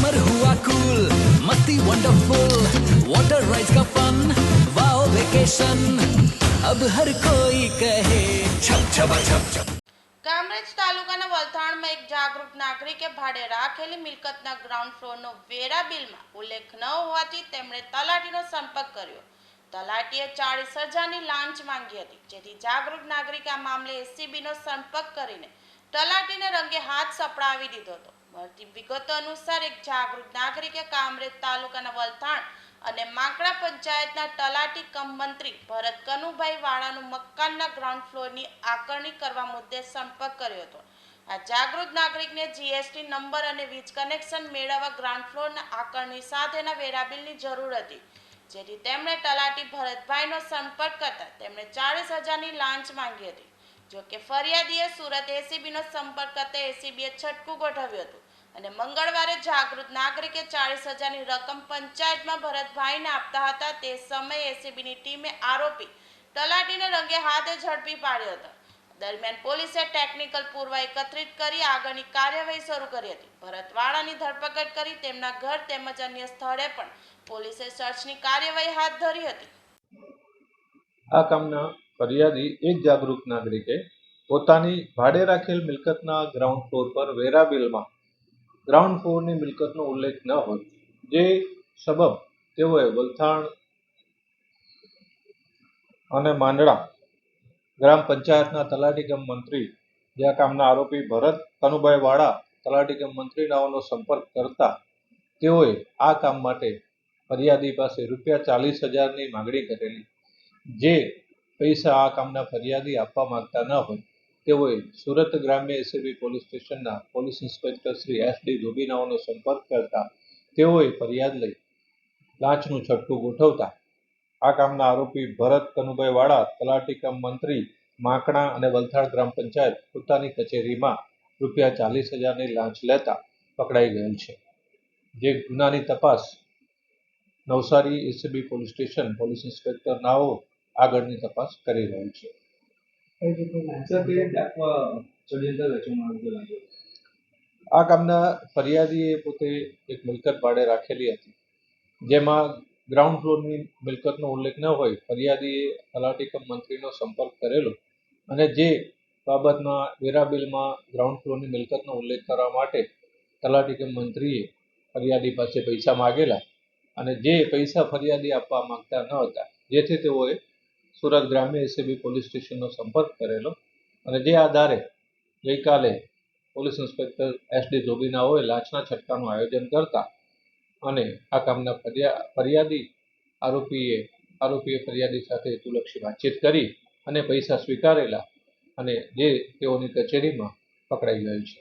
Summer हुआ cool मस्ती wonderful water rides का फन वाओ वेकेशन अब हर कोई कहे छप छपा छप छप કામરેજ તાલુકાના વલથાણમાં એક જાગૃત નાગરિકે ભાડે રાખેલી મિલકતના ગ્રાઉન્ડ ફ્લોરનો વેરા બિલમાં ઉલ્લેખ ન હોવાથી તેમણે તલાટીનો સંપર્ક કર્યો તલાટીએ ચાળીસ હજારની લાંચ માંગી હતી જેથી જાગૃત નાગરિકે આ મામલે એસીબીનો સંપર્ક કરીને તલાટીને રંગે હાથ સપડાવી દીધો હતો મળતી વિગતો અનુસાર એક જાગૃત નાગરિકે કામરેજ તાલુકાના વલથાણ અને માંકડા પંચાયતના તલાટી કમ મંત્રી ભરત કનુભાઈ વાળાનું મકાનના ગ્રાઉન્ડ ફ્લોરની આકરણી કરવા મુદ્દે સંપર્ક કર્યો હતો. આ જાગૃત નાગરિકને જીએસટી નંબર અને વીજ કનેક્શન મેળવવા ગ્રાઉન્ડ ફ્લોરના આકરણી સાથેના વેરાબિલની જરૂર હતી, જેથી તેમણે તલાટી ભરતભાઈનો સંપર્ક કરતા તેમણે ચાળીસ હજારની લાંચ માંગી હતી. જો કે ફરિયાદીએ સુરત એસીબીનો સંપર્ક કરતા એસીબીએ છટકું ગોઠવ્યું હતું. અને મંગળવારે જાગૃત નાગરિકે ચાળીસ હજારની રકમ પંચાયતમાં ભરતભાઈને આપતા હતા. તે સમયે એસીબીની ટીમે આરોપી તલાટીને રંગે હાથે ઝડપી પાડ્યો હતો. દરમિયાન પોલીસે ટેકનિકલ પુરવા એકત્રિત કરી આગળની કાર્યવાહી શરૂ કરી હતી. ભરતવાળાની ધરપકડ કરી તેમના ઘર તેમજ અન્ય સ્થળે પણ પોલીસે સર્ચની કાર્યવાહી હાથ ધરી હતી. આ કામના ફરિયાદી એક જાગૃત નાગરિકે પોતાની ભાડે રાખેલ મિલકતના ગ્રાઉન્ડ ફ્લોર પર વેરા બિલમાં ગ્રાઉન્ડ ફ્લોરની મિલકતનો ઉલ્લેખ ન હોય જે સબબ તેઓએ વલથાણ અને માંડળા ગ્રામ પંચાયતના તલાટીગમ મંત્રી, જે કામના આરોપી ભરત કનુભાઈ વાળા તલાટી કમ મંત્રીનાઓનો સંપર્ક કરતા તેઓએ આ કામ માટે ફરિયાદી પાસે રૂપિયા ચાલીસ હજારની માગણી કરેલી. જે પૈસા આ કામના ફરિયાદી આપવા માંગતા ન હોય, તેઓએ સુરત ગ્રામ્ય એસીબી પોલીસ સ્ટેશનના police inspector Shri S D ધોબીનાઓનો સંપર્ક કરતા તેઓએ ફરિયાદ લઈ લાંચનું છટકું ગોઠવતા આ કામના આરોપી ભરત કનુભાઈ વાળા તલાટી મંત્રી, માંકણા અને વલથાડ ગ્રામ પંચાયત પોતાની કચેરીમાં રૂપિયા ચાલીસ હજારની લાંચ લેતા પકડાઈ ગયેલ છે. જે ગુનાની તપાસ Navsari ACB police station police inspector નાઓ આગળની તપાસ કરી રહ્યું છે. આ કામના ફરિયાદીએ પોતે એક મિલકત ભાડે રાખેલી હતી. જેમાં ગ્રાઉન્ડ ફ્લોરની મિલકતનો ઉલ્લેખ ન હોય ફરિયાદીએ તલાટી કમ મંત્રીનો સંપર્ક કરેલો અને જે બાબતમાં વેરા બિલમાં ગ્રાઉન્ડ ફ્લોરની મિલકતનો ઉલ્લેખ કરવા માટે તલાટી કમ મંત્રીએ ફરિયાદી પાસે પૈસા માગેલા અને જે પૈસા ફરિયાદી આપવા માંગતા ન હતા જેથી તેઓએ સુરત ગ્રામ્ય એસીબી પોલીસ સ્ટેશનનો સંપર્ક કરેલો. અને જે આધારે ગઈકાલે પોલીસ ઇન્સ્પેક્ટર એસ ડી જોગીનાઓએ લાંચના છટકાનું આયોજન કરતા અને આ કામના ફરિયા, ફરિયાદી આરોપીએ આરોપીએ ફરિયાદી સાથે હેતુલક્ષી વાતચીત કરી અને પૈસા સ્વીકારેલા અને જે તેઓની કચેરીમાં પકડાઈ ગયેલ છે.